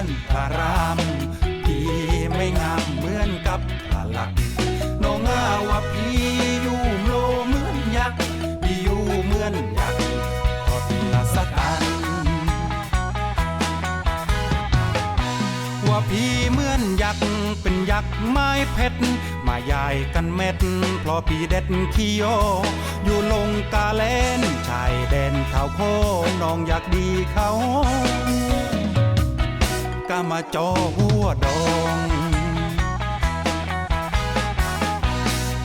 อนพระรามพี่ไม่งามเหมือนกับพระหลักน้องอาว่าพี่อยู่โลเหมือนยักษ์พี่อยู่เหมือนยักษ์ทอดละสักตันว่าพี่เหมือนยักษ์เป็นยักษ์ไม้เพชรมาใหญ่กันเม็ดเพราะพี่เด็ดขี้โยอยู่ลงกาเลนชายแดนเขาโคน้องอยากดีเขา ก็มาจอหัวดอง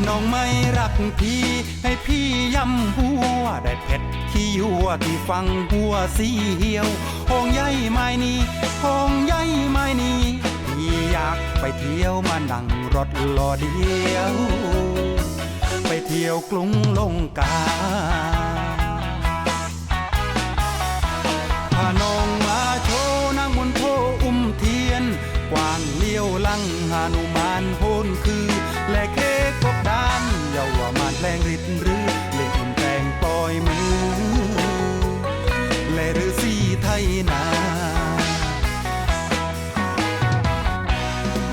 น้องไม่รักพี่ให้พี่ย้ำหัวได้เผ็ดขี้ยัวที่ฟังหัวสีเหี่ยวห้องใหญ่ไม้นี้ห้องใหญ่ไม้นี้พี่อยากไปเที่ยวมานั่งรถลอเดียว ไปเที่ยวกรุงลงกา ลังหานุมานโหนคือ และเคกบดานเยาว่ามันแรงริดหรือเล่นอุ่นแต่งปล่อยมือ และหรือสีไทยนา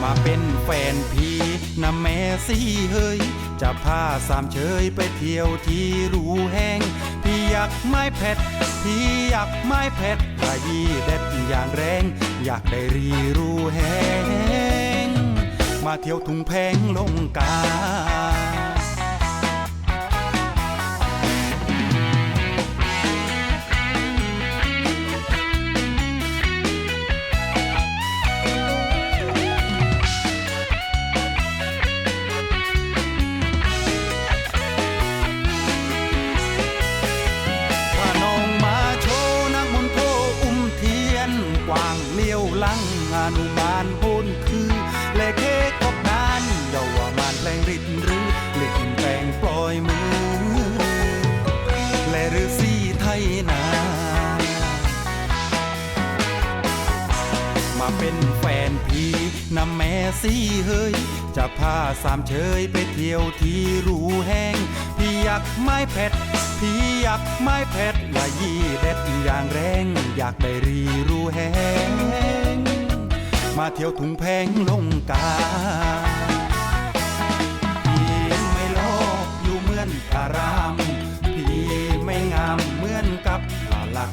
มาเป็นแฟนพี่นะแม่สีเฮยจะพาสามเชยไปเที่ยวที่รูแห้งพี่อยากไม้แพดพี่อยากไม้แพดกระยีเด็ดอย่างแรง อยากได้รีรู้แห้ง มาเที่ยวทุ่งแพงลงกา นแฟนพี่นะแม่สีเฮยจะพาสามเชยไปเที่ยวที่รูแห้งพี่อยากไม้แพดพี่อยากไม้แพดละยี่เด็ดอย่างแรง อยากได้รีรูแห้ง มาเที่ยวถุงแพงลงกาพี่ไม่โลกอยู่เหมือนกะราม พี่ไม่งามเหมือนกับลาลัก